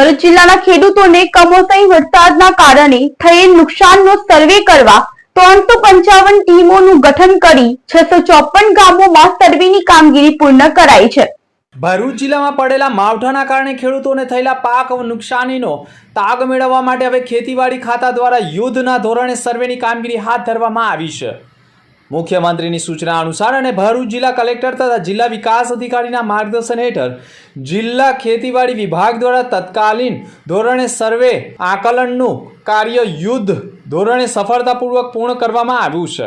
ભરૂચ જિલ્લાના ખેડૂતોને કમોસમી વરસાદના કારણે થયેલ નુકસાનનો સર્વે કરવા ત્રણસો પંચાવન ટીમોનું ગઠન કરી છસો ચોપન ગામોમાં સર્વેની કામગીરી પૂર્ણ કરાઈ છે. ભરૂચ જિલ્લામાં પડેલા માવઠાના કારણે ખેડૂતોને થયેલા પાક નુકસાનીનો તાગ મેળવવા માટે હવે ખેતીવાડી ખાતા દ્વારા યુદ્ધના ધોરણે સર્વેની કામગીરી હાથ ધરવામાં આવી છે. મુખ્યમંત્રીની સૂચના અનુસાર અને ભરૂચ જિલ્લા કલેક્ટર તથા જિલ્લા વિકાસ અધિકારીના માર્ગદર્શન હેઠળ જિલ્લા ખેતીવાડી વિભાગ દ્વારા તત્કાલીન ધોરણે સર્વે આકલનનું કાર્ય યુદ્ધ ધોરણે સફળતાપૂર્વક પૂર્ણ કરવામાં આવ્યું છે.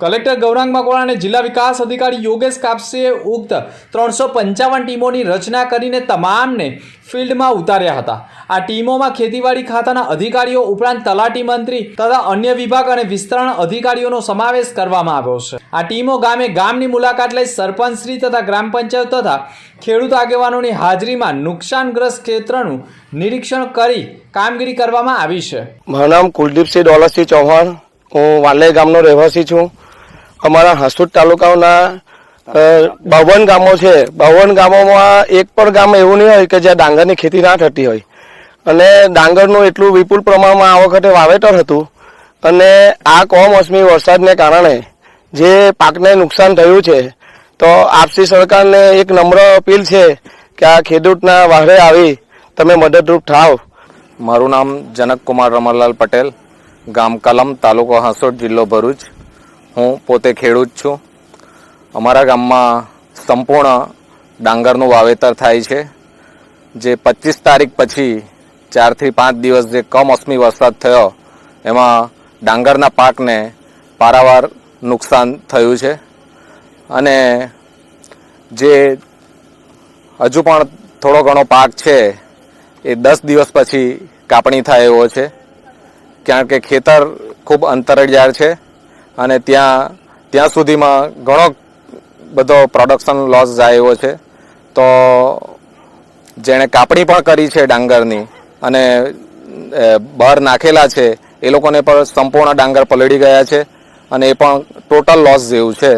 કલેક્ટર ગૌરાંગ મકવાણા અને જિલ્લા વિકાસ અધિકારી યોગેશ કાપસીએ ઉક્ત ત્રણસો પંચાવન ટીમોની રચના કરીને તમામને ફિલ્ડમાં ઉતાર્યા હતા. આ ટીમોમાં ખેતીવાડી ખાતાના અધિકારીઓ ઉપરાંત તલાટી મંત્રી તથા અન્ય વિભાગ અને વિસ્તરણ અધિકારીઓનો સમાવેશ કરવામાં આવ્યો છે. આ ટીમો ગામે ગામની મુલાકાત લઈ સરપંચશ્રી તથા ગ્રામ પંચાયત તથા ખેડૂત આગેવાનોની હાજરીમાં નુકસાનગ્રસ્ત ક્ષેત્રનું નિરીક્ષણ કરી કામગીરી કરવામાં આવી છે. મારું નામ કુલદીપસિંહ ડોલરસિંહ ચૌહાણ. હું વાલે ગામનો રહેવાસી છું. અમારા હાંસુદ તાલુકાના બાવન ગામો છે. બાવન ગામોમાં એક પણ ગામ એવું નહીં હોય કે જ્યાં ડાંગરની ખેતી ના થતી હોય. અને ડાંગરનું એટલું વિપુલ પ્રમાણમાં આ વખતે વાવેતર હતું. અને આ કમોસમી વરસાદને કારણે જે પાકને નુકસાન થયું છે, તો આપસી સરકારને એક નમ્ર અપીલ છે કે આ ખેડૂતના વાહરે આવી તમે મદદરૂપ થાવ. મારું નામ જનકકુમાર રમણલાલ પટેલ, ગામ કલમ, તાલુકો હાંસોટ, જિલ્લો ભરૂચ. હું પોતે ખેડૂત છું. અમારા ગામમાં સંપૂર્ણ ડાંગરનું વાવેતર થાય છે. જે પચીસ તારીખ પછી ચારથી પાંચ દિવસ જે કમોસમી વરસાદ થયો, એમાં ડાંગરના પાકને પારાવાર નુકસાન થયું છે. અને જે હજુ પણ થોડો ઘણો પાક છે એ દસ દિવસ પછી કાપણી થાય એવો છે. કારણ કે ખેતર ખૂબ અંતરિયાળ છે અને ત્યાં ત્યાં સુધીમાં ઘણો બધો પ્રોડક્શન લોસ જાય એવો છે. તો જેણે કાપણી પણ કરી છે ડાંગરની અને બહાર નાખેલા છે, એ લોકોને પણ સંપૂર્ણ ડાંગર પલળી ગયા છે અને એ પણ ટોટલ લોસ જેવું છે.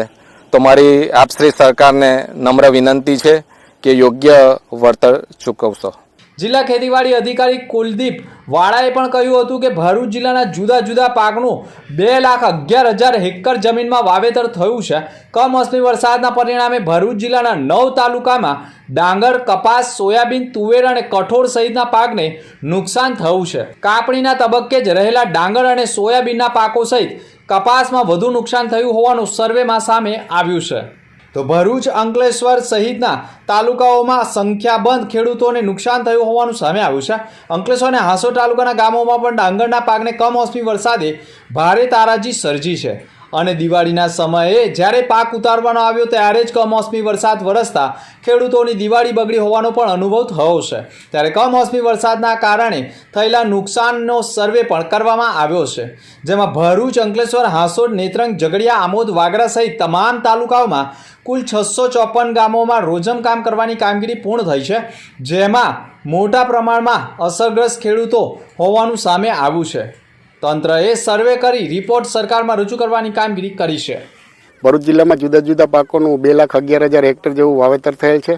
તો મારી આપશ્રી સરકારને નમ્ર વિનંતી છે કે યોગ્ય વળતર ચૂકવશો. જિલ્લા ખેતીવાડી અધિકારી કુલદીપ વાળાએ પણ કહ્યું હતું કે ભરૂચ જિલ્લાના જુદા જુદા પાકનું બે લાખ અગિયાર હજાર હેક્ટર જમીનમાં વાવેતર થયું છે. કમોસમી વરસાદના પરિણામે ભરૂચ જિલ્લાના નવ તાલુકામાં ડાંગર, કપાસ, સોયાબીન, તુવેર અને કઠોળ સહિતના પાકને નુકસાન થયું છે. કાપણીના તબક્કે જ રહેલા ડાંગર અને સોયાબીનના પાકો સહિત કપાસમાં વધુ નુકસાન થયું હોવાનું સર્વેમાં સામે આવ્યું છે. તો ભરૂચ અંકલેશ્વર સહિતના તાલુકાઓમાં સંખ્યાબંધ ખેડૂતોને નુકસાન થયું હોવાનું સામે આવ્યું છે. અંકલેશ્વર અને હાંસો તાલુકાના ગામોમાં પણ ડાંગરના પાકને કમોસમી વરસાદે ભારે તારાજી સર્જી છે. અને દિવાળીના સમયે જ્યારે પાક ઉતારવાનો આવ્યો ત્યારે જ કમોસમી વરસાદ વરસતા ખેડૂતોની દિવાળી બગડી હોવાનો પણ અનુભવ થયો છે. ત્યારે કમોસમી વરસાદના કારણે થયેલા નુકસાનનો સર્વે પણ કરવામાં આવ્યો છે. જેમાં ભરૂચ, અંકલેશ્વર હાંસોડ નેત્રંગ, ઝઘડિયા, આમોદ, વાગરા સહિત તમામ તાલુકાઓમાં કુલ છસો ચોપન ગામોમાં રોજમ કામ કરવાની કામગીરી પૂર્ણ થઈ છે, જેમાં મોટા પ્રમાણમાં અસરગ્રસ્ત ખેડૂતો હોવાનું સામે આવ્યું છે. તંત્રએ સર્વે કરી રિપોર્ટ સરકારમાં રજૂ કરવાની કામગીરી કરી છે. ભરૂચ જિલ્લામાં જુદા જુદા પાકોનું બે લાખ અગિયાર હજાર હેક્ટર જેવું વાવેતર થયેલ છે.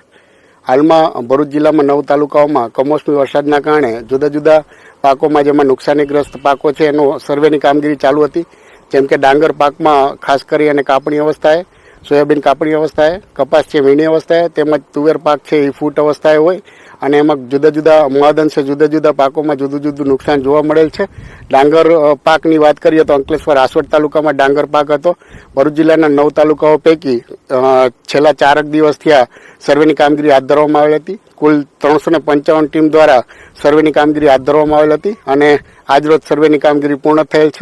હાલમાં ભરૂચ જિલ્લામાં નવ તાલુકાઓમાં કમોસમી વરસાદના કારણે જુદા જુદા પાકોમાં જેમાં નુકસાનીગ્રસ્ત પાકો છે એનો સર્વેની કામગીરી ચાલુ હતી. જેમ કે ડાંગર પાકમાં ખાસ કરી અને કાપણી અવસ્થાએ, સોયાબીન કાપણી અવસ્થાએ, કપાસ છે વીણી અવસ્થાએ, તેમજ તુવેર પાક છે એ ફૂટ અવસ્થાએ હોય. અને એમાં જુદા જુદા મહદઅંશે જુદા જુદા પાકોમાં જુદું જુદું નુકસાન જોવા મળેલ છે. ડાંગર પાકની વાત કરીએ તો અંકલેશ્વર આસવડ તાલુકામાં ડાંગર પાક હતો. ભરૂચ જિલ્લાના નવ તાલુકાઓ પૈકી છેલ્લા ચારક દિવસથી આ સર્વેની કામગીરી હાથ ધરવામાં આવેલી હતી. કુલ ત્રણસો ને પંચાવન ટીમ દ્વારા સર્વેની કામગીરી હાથ ધરવામાં આવેલ હતી અને આજરોજ સર્વેની કામગીરી પૂર્ણ થયેલ છે.